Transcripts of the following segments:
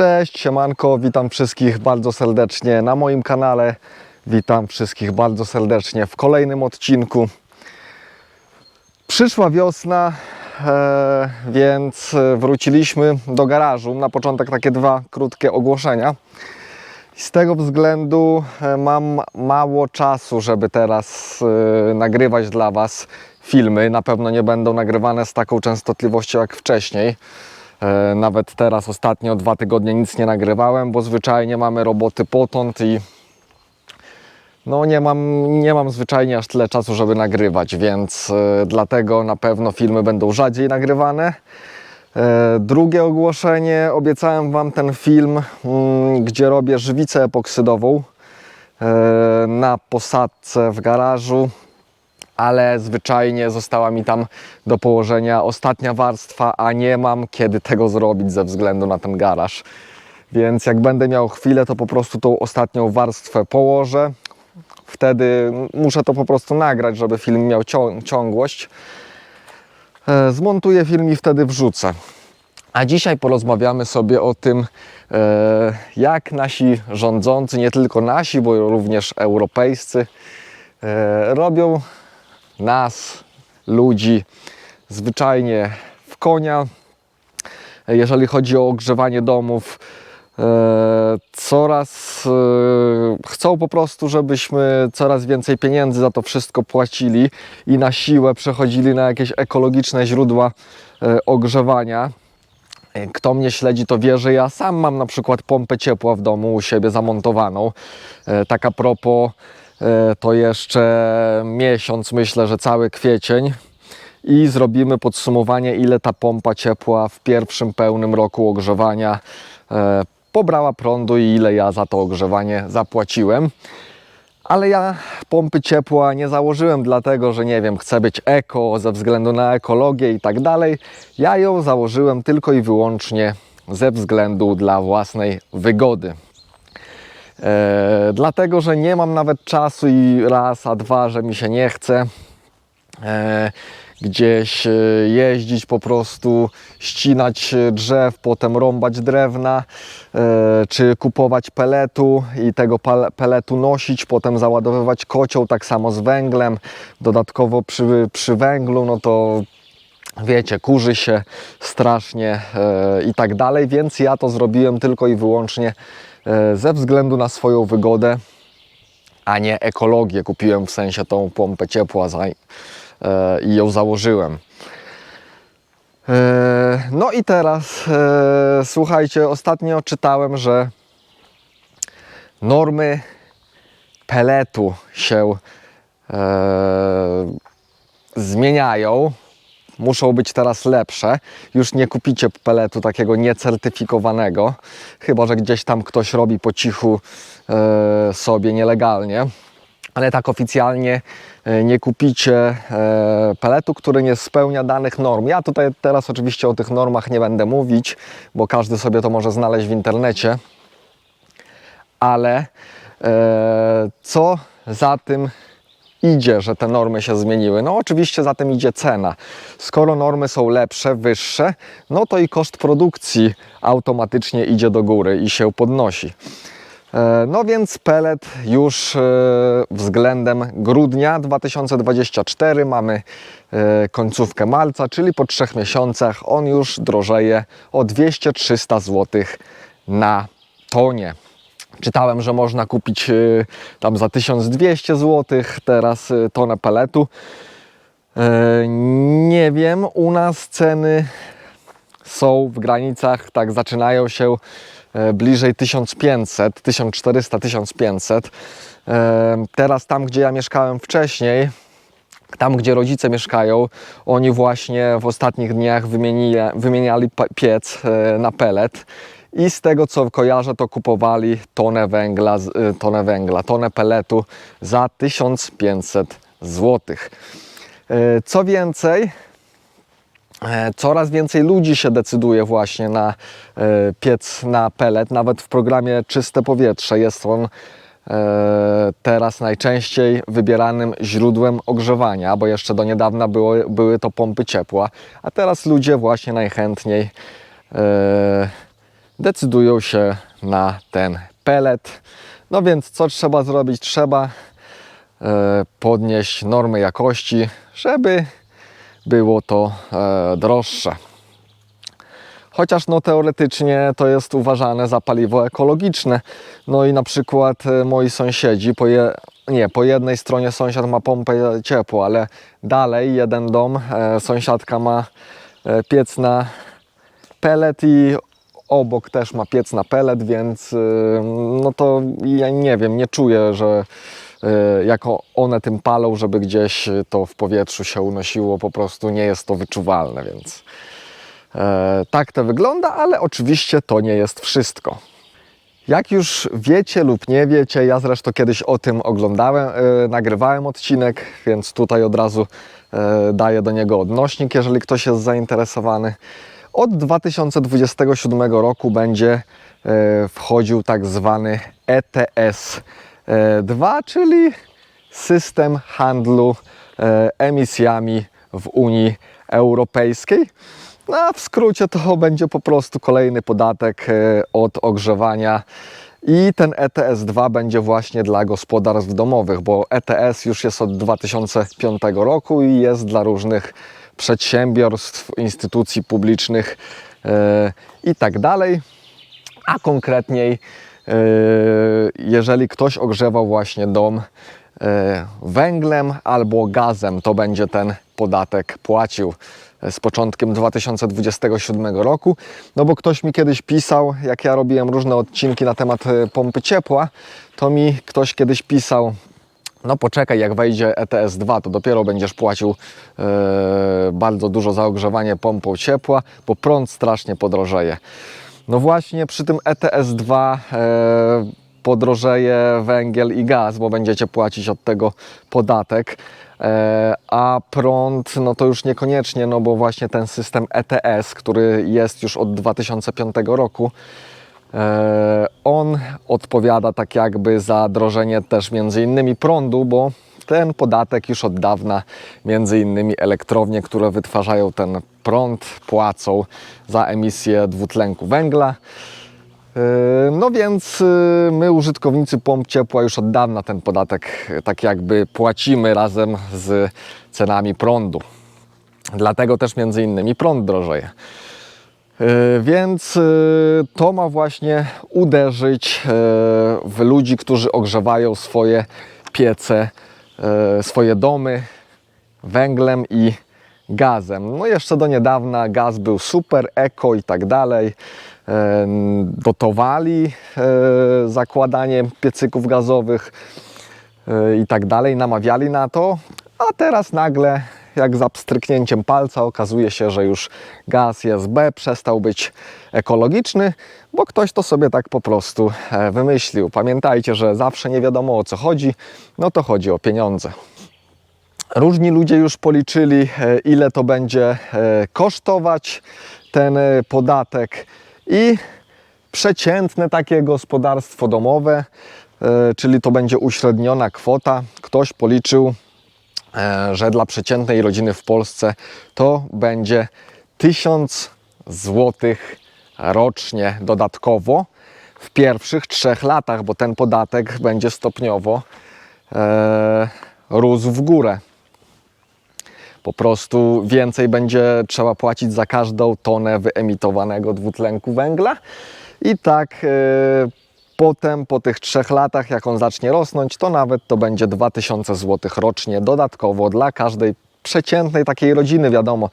Cześć, siemanko, witam wszystkich bardzo serdecznie na moim kanale. Witam wszystkich bardzo serdecznie w kolejnym odcinku. Przyszła wiosna, e, więc wróciliśmy do garażu. Na początek takie dwa krótkie ogłoszenia. Z tego względu e, mam mało czasu, żeby teraz e, nagrywać dla Was filmy. Na pewno nie będą nagrywane z taką częstotliwością jak wcześniej. E, Nawet teraz ostatnio dwa tygodnie nic nie nagrywałem, bo zwyczajnie mamy roboty potąd i no nie mam, nie mam zwyczajnie aż tyle czasu, żeby nagrywać, więc e, dlatego na pewno filmy będą rzadziej nagrywane. E, Drugie ogłoszenie, obiecałem Wam ten film, mm, gdzie robię żywicę epoksydową na posadce w garażu, ale zwyczajnie została mi tam do położenia ostatnia warstwa, a nie mam kiedy tego zrobić ze względu na ten garaż. Więc jak będę miał chwilę, to po prostu tą ostatnią warstwę położę. Wtedy muszę to po prostu nagrać, żeby film miał cią- ciągłość. E, Zmontuję film i wtedy wrzucę. A dzisiaj porozmawiamy sobie o tym, e, jak nasi rządzący, nie tylko nasi, bo również europejscy, e, robią nas, ludzi, zwyczajnie w konia. Jeżeli chodzi o ogrzewanie domów, e, coraz e, chcą po prostu, żebyśmy coraz więcej pieniędzy za to wszystko płacili i na siłę przechodzili na jakieś ekologiczne źródła e, ogrzewania. Kto mnie śledzi, to wie, że ja sam mam na przykład pompę ciepła w domu u siebie zamontowaną. E, Tak a propos, to jeszcze miesiąc, myślę, że cały kwiecień i zrobimy podsumowanie, ile ta pompa ciepła w pierwszym pełnym roku ogrzewania e, pobrała prądu i ile ja za to ogrzewanie zapłaciłem. Ale ja pompy ciepła nie założyłem dlatego, że nie wiem, chcę być eko ze względu na ekologię i tak dalej. Ja ją założyłem tylko i wyłącznie ze względu dla własnej wygody. E, dlatego, że nie mam nawet czasu i raz, a dwa, że mi się nie chce e, gdzieś e, jeździć po prostu, ścinać drzew, potem rąbać drewna, e, czy kupować peletu i tego peletu nosić, potem załadowywać kocioł, tak samo z węglem. Dodatkowo przy, przy węglu, no to wiecie, kurzy się strasznie e, i tak dalej, więc ja to zrobiłem tylko i wyłącznie ze względu na swoją wygodę, a nie ekologię. Kupiłem w sensie tą pompę ciepła e, i ją założyłem. E, no i teraz, e, słuchajcie, ostatnio czytałem, że normy peletu się e, zmieniają. Muszą być teraz lepsze. Już nie kupicie peletu takiego niecertyfikowanego, chyba że gdzieś tam ktoś robi po cichu e, sobie nielegalnie. Ale tak oficjalnie e, nie kupicie e, peletu, który nie spełnia danych norm. Ja tutaj teraz oczywiście o tych normach nie będę mówić, bo każdy sobie to może znaleźć w internecie ale e, co za tym idzie, że te normy się zmieniły? No oczywiście za tym idzie cena. Skoro normy są lepsze, wyższe, no to i koszt produkcji automatycznie idzie do góry i się podnosi. E, No więc pelet już e, względem grudnia 2024 mamy e, końcówkę marca, czyli po trzech miesiącach on już drożeje o 200-300 zł na tonie. Czytałem, że można kupić y, tam za 1200 zł teraz y, tonę peletu. E, Nie wiem, u nas ceny są w granicach, tak zaczynają się bliżej 1500, 1400, 1500. E, Teraz tam, gdzie ja mieszkałem wcześniej, tam, gdzie rodzice mieszkają, oni właśnie w ostatnich dniach wymieniali piec na pelet i z tego co kojarzę, to kupowali tonę węgla, e, tonę węgla, tonę peletu za 1500 zł. Co więcej, e, coraz więcej ludzi się decyduje właśnie na e, piec na pelet. Nawet w programie Czyste Powietrze jest on e, teraz najczęściej wybieranym źródłem ogrzewania, bo jeszcze do niedawna było, były to pompy ciepła, a teraz ludzie właśnie najchętniej decydują się na ten pelet. No więc co trzeba zrobić? Trzeba e, podnieść normy jakości, żeby było to e, droższe. Chociaż no, teoretycznie to jest uważane za paliwo ekologiczne. No i na przykład e, moi sąsiedzi, po je, nie, po jednej stronie sąsiad ma pompę ciepła, ale dalej jeden dom, sąsiadka ma piec na pelet i obok też ma piec na pelet, więc e, no to ja nie wiem, nie czuję, że e, jako one tym palą, żeby gdzieś to w powietrzu się unosiło, po prostu nie jest to wyczuwalne, więc e, tak to wygląda, ale oczywiście to nie jest wszystko. Jak już wiecie lub nie wiecie, ja zresztą kiedyś o tym oglądałem, e, nagrywałem odcinek, więc tutaj od razu e, daję do niego odnośnik, jeżeli ktoś jest zainteresowany. Od 2027 roku będzie e, wchodził tak zwany ETS 2, czyli system handlu e, emisjami w Unii Europejskiej. No, a w skrócie to będzie po prostu kolejny podatek e, od ogrzewania. I ten ETS-2 będzie właśnie dla gospodarstw domowych, bo ETS już jest od 2005 roku i jest dla różnych przedsiębiorstw, instytucji publicznych e, i tak dalej. A konkretniej, e, jeżeli ktoś ogrzewał właśnie dom e, węglem albo gazem, to będzie ten podatek płacił z początkiem 2027 roku. No bo ktoś mi kiedyś pisał, jak ja robiłem różne odcinki na temat pompy ciepła, to mi ktoś kiedyś pisał, no poczekaj, jak wejdzie ETS 2, to dopiero będziesz płacił e, bardzo dużo za ogrzewanie pompą ciepła, bo prąd strasznie podrożeje. No właśnie przy tym ETS 2 e, podrożeje węgiel i gaz, bo będziecie płacić od tego podatek. E, a prąd, no to już niekoniecznie, no bo właśnie ten system ETS, który jest już od 2005 roku, On odpowiada tak jakby za drożenie też między innymi prądu, bo ten podatek już od dawna między innymi elektrownie, które wytwarzają ten prąd, płacą za emisję dwutlenku węgla. E, No więc e, my użytkownicy pomp ciepła już od dawna ten podatek e, tak jakby płacimy razem z cenami prądu. Dlatego też między innymi prąd drożeje. E, Więc e, to ma właśnie uderzyć e, w ludzi, którzy ogrzewają swoje piece, swoje domy węglem i gazem. No jeszcze do niedawna gaz był super, eko i tak dalej. Dotowali zakładanie piecyków gazowych i tak dalej, namawiali na to, a teraz nagle, jak za pstryknięciem palca, okazuje się, że już gaz jest B, przestał być ekologiczny, bo ktoś to sobie tak po prostu e, wymyślił. Pamiętajcie, że zawsze nie wiadomo o co chodzi, no to chodzi o pieniądze. Różni ludzie już policzyli, e, ile to będzie e, kosztować ten podatek i przeciętne takie gospodarstwo domowe, czyli to będzie uśredniona kwota. Ktoś policzył, że dla przeciętnej rodziny w Polsce to będzie 1000 złotych rocznie dodatkowo w pierwszych trzech latach, bo ten podatek będzie stopniowo e, rósł w górę. Po prostu więcej będzie trzeba płacić za każdą tonę wyemitowanego dwutlenku węgla. I tak e, potem, po tych trzech latach, jak on zacznie rosnąć, to nawet to będzie 2000 zł rocznie dodatkowo dla każdej przeciętnej takiej rodziny, wiadomo,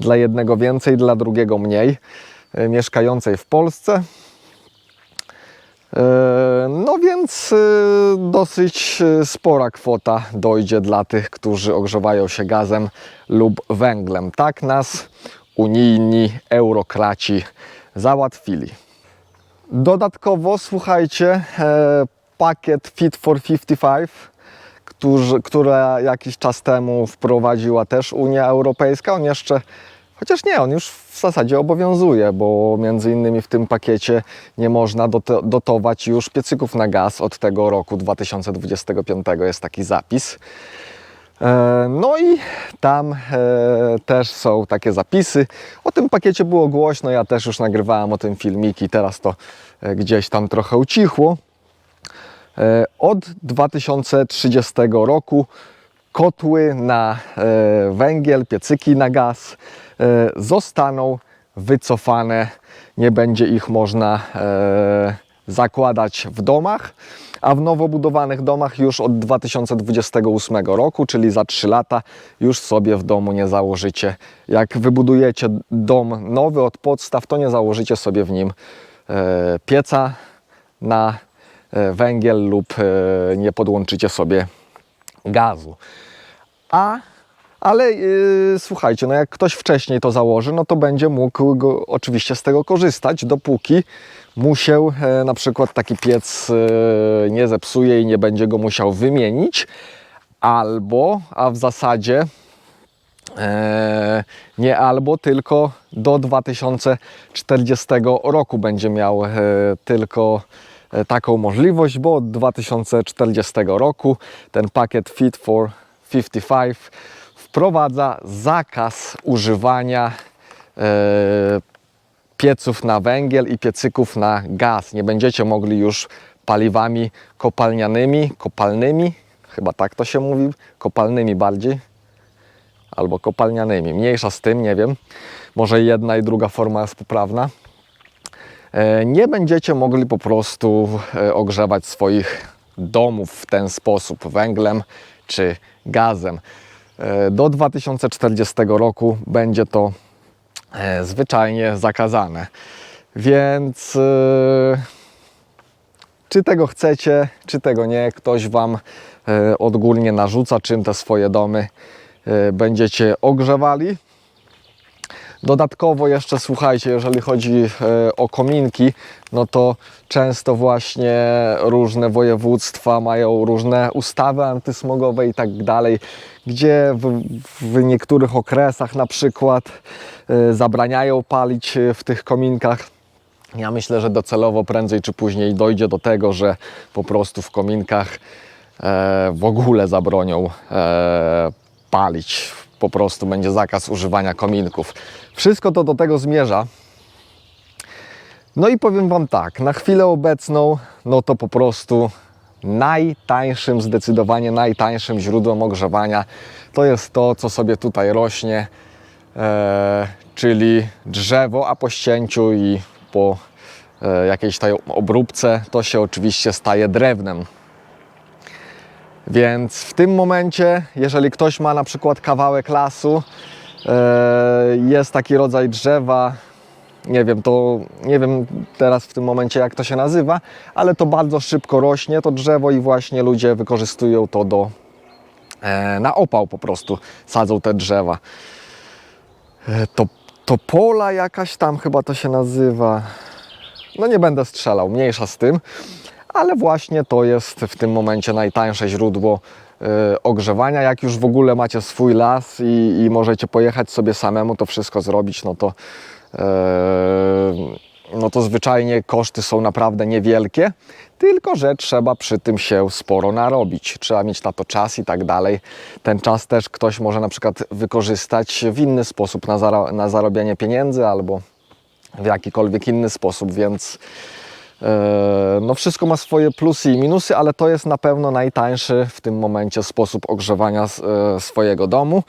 dla jednego więcej, dla drugiego mniej, e, mieszkającej w Polsce. E, No więc e, dosyć spora kwota dojdzie dla tych, którzy ogrzewają się gazem lub węglem. Tak nas unijni eurokraci załatwili. Dodatkowo słuchajcie, e, pakiet Fit for 55, którzy, które jakiś czas temu wprowadziła też Unia Europejska, on jeszcze Chociaż nie, on już w zasadzie obowiązuje, bo między innymi w tym pakiecie nie można dot- dotować już piecyków na gaz od tego roku 2025 jest taki zapis. E, No i tam e, też są takie zapisy. O tym pakiecie było głośno, ja też już nagrywałem o tym filmiki, teraz to e, gdzieś tam trochę ucichło. Od 2030 roku kotły na węgiel, piecyki na gaz zostaną wycofane. Nie będzie ich można zakładać w domach, a w nowo budowanych domach już od 2028 roku, czyli za 3 lata, już sobie w domu nie założycie. Jak wybudujecie dom nowy od podstaw, to nie założycie sobie w nim e, pieca na e, węgiel lub e, nie podłączycie sobie gazu. A, ale yy, słuchajcie, no jak ktoś wcześniej to założy, no to będzie mógł go, oczywiście z tego korzystać, dopóki mu się e, na przykład taki piec e, nie zepsuje i nie będzie go musiał wymienić, albo, a w zasadzie E, nie albo, tylko do 2040 roku będzie miał tylko taką możliwość, bo od 2040 roku ten pakiet Fit for 55 wprowadza zakaz używania pieców na węgiel i piecyków na gaz. Nie będziecie mogli już paliwami kopalnianymi, kopalnymi, chyba tak to się mówi, kopalnymi bardziej, albo kopalnianymi. Mniejsza z tym, nie wiem. Może jedna i druga forma jest poprawna. E, Nie będziecie mogli po prostu e, ogrzewać swoich domów w ten sposób węglem czy gazem. E, Do 2040 roku będzie to zwyczajnie zakazane. Więc e, czy tego chcecie, czy tego nie, ktoś Wam e, odgórnie narzuca, czym te swoje domy e, będziecie ogrzewali. Dodatkowo jeszcze słuchajcie, jeżeli chodzi e, o kominki, no to często właśnie różne województwa mają różne ustawy antysmogowe i tak dalej, gdzie w, w niektórych okresach na przykład e, zabraniają palić e, w tych kominkach. Ja myślę, że docelowo prędzej czy później dojdzie do tego, że po prostu w kominkach e, w ogóle zabronią e, palić. Po prostu będzie zakaz używania kominków. Wszystko to do tego zmierza. No i powiem Wam tak, na chwilę obecną, no to po prostu najtańszym, zdecydowanie najtańszym źródłem ogrzewania to jest to, co sobie tutaj rośnie, e, czyli drzewo, a po ścięciu i po e, jakiejś tej obróbce to się oczywiście staje drewnem. Więc w tym momencie, jeżeli ktoś ma na przykład kawałek lasu, e, jest taki rodzaj drzewa, nie wiem, to nie wiem teraz w tym momencie jak to się nazywa, ale to bardzo szybko rośnie to drzewo i właśnie ludzie wykorzystują to do e, na opał po prostu sadzą te drzewa. E, to, to pola jakaś tam chyba to się nazywa. No nie będę strzelał, mniejsza z tym, ale właśnie to jest w tym momencie najtańsze źródło e, ogrzewania. Jak już w ogóle macie swój las i, i możecie pojechać sobie samemu to wszystko zrobić, no to e, no to zwyczajnie koszty są naprawdę niewielkie, tylko że trzeba przy tym się sporo narobić. Trzeba mieć na to czas i tak dalej. Ten czas też ktoś może na przykład wykorzystać w inny sposób na, zara- na zarobianie pieniędzy albo w jakikolwiek inny sposób, więc e, no wszystko ma swoje plusy i minusy, ale to jest na pewno najtańszy w tym momencie sposób ogrzewania e, swojego domu.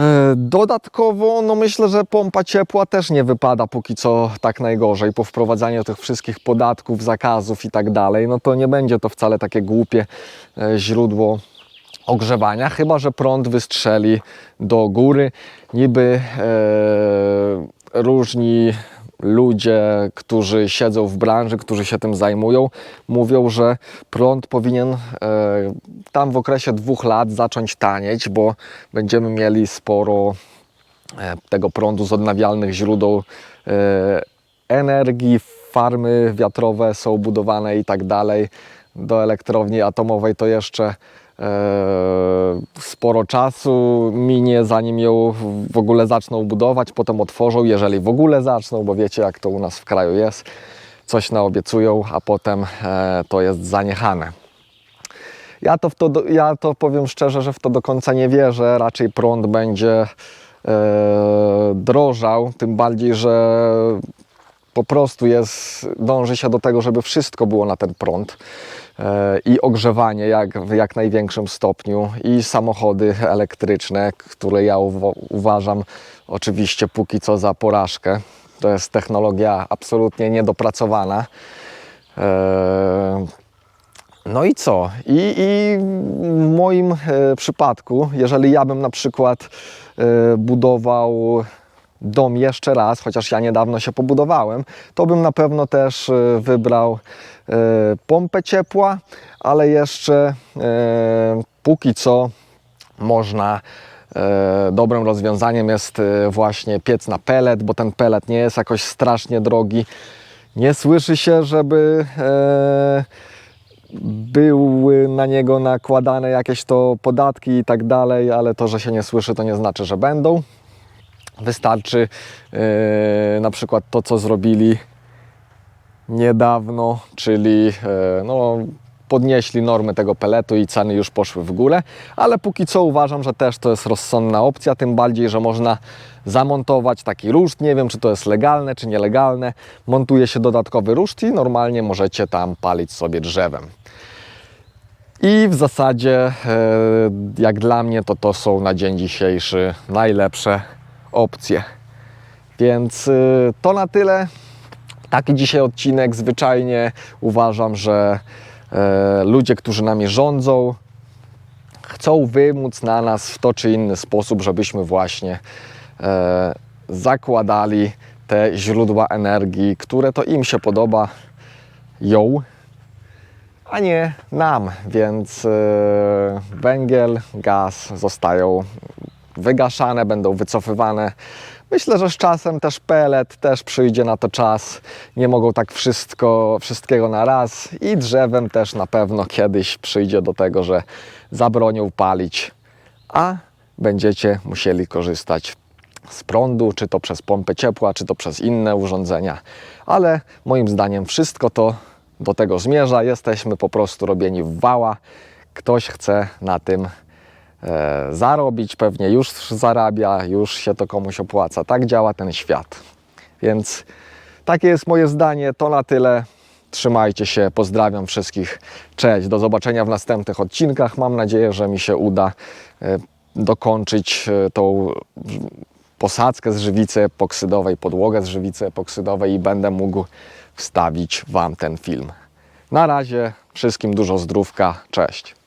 E, Dodatkowo, no myślę, że pompa ciepła też nie wypada póki co tak najgorzej. Po wprowadzaniu tych wszystkich podatków, zakazów i tak dalej, no to nie będzie to wcale takie głupie e, źródło ogrzewania, chyba że prąd wystrzeli do góry. Niby e, różni ludzie, którzy siedzą w branży, którzy się tym zajmują, mówią, że prąd powinien e, tam w okresie dwóch lat zacząć tanieć, bo będziemy mieli sporo e, tego prądu z odnawialnych źródeł e, energii, farmy wiatrowe są budowane i tak dalej. Do elektrowni atomowej to jeszcze sporo czasu minie, zanim ją w ogóle zaczną budować, potem otworzą, jeżeli w ogóle zaczną, bo wiecie jak to u nas w kraju jest. Coś naobiecują, a potem e, to jest zaniechane. Ja to, w to, ja to powiem szczerze, że w to do końca nie wierzę. Raczej prąd będzie e, drożał, tym bardziej, że po prostu jest, dąży się do tego, żeby wszystko było na ten prąd. E, I ogrzewanie jak, w jak największym stopniu, i samochody elektryczne, które ja uwa- uważam oczywiście póki co za porażkę. To jest technologia absolutnie niedopracowana. E, no i co? I, I w moim e, przypadku, jeżeli ja bym na przykład budował dom jeszcze raz, chociaż ja niedawno się pobudowałem, to bym na pewno też e, wybrał e, pompę ciepła, ale jeszcze e, póki co można. Dobrym rozwiązaniem jest właśnie piec na pelet, bo ten pelet nie jest jakoś strasznie drogi. Nie słyszy się, żeby były na niego nakładane jakieś to podatki i tak dalej, ale to, że się nie słyszy, to nie znaczy, że będą. Wystarczy e, na przykład to, co zrobili niedawno, czyli e, no, podnieśli normy tego peletu i ceny już poszły w górę, ale póki co uważam, że też to jest rozsądna opcja, tym bardziej, że można zamontować taki ruszt, nie wiem czy to jest legalne czy nielegalne, montuje się dodatkowy ruszt i normalnie możecie tam palić sobie drzewem. I w zasadzie, e, jak dla mnie, to to są na dzień dzisiejszy najlepsze opcje. Więc e, to na tyle. Taki dzisiaj odcinek. Zwyczajnie uważam, że e, ludzie, którzy nami rządzą, chcą wymóc na nas w to czy inny sposób, żebyśmy właśnie e, zakładali te źródła energii, które to im się podoba, ją, a nie nam. Więc e, węgiel, gaz zostają wygaszane, będą wycofywane. Myślę, że z czasem też pelet też przyjdzie na to czas. Nie mogą tak wszystko, wszystkiego na raz i drzewem też na pewno kiedyś przyjdzie do tego, że zabronią palić, a będziecie musieli korzystać z prądu, czy to przez pompę ciepła, czy to przez inne urządzenia. Ale moim zdaniem wszystko to do tego zmierza. Jesteśmy po prostu robieni w wała. Ktoś chce na tym zarobić, pewnie już zarabia, już się to komuś opłaca. Tak działa ten świat. Więc takie jest moje zdanie. To na tyle. Trzymajcie się, pozdrawiam wszystkich. Cześć, do zobaczenia w następnych odcinkach. Mam nadzieję, że mi się uda e, dokończyć e, tą posadzkę z żywicy epoksydowej, podłogę z żywicy epoksydowej i będę mógł wstawić Wam ten film. Na razie wszystkim dużo zdrówka. Cześć.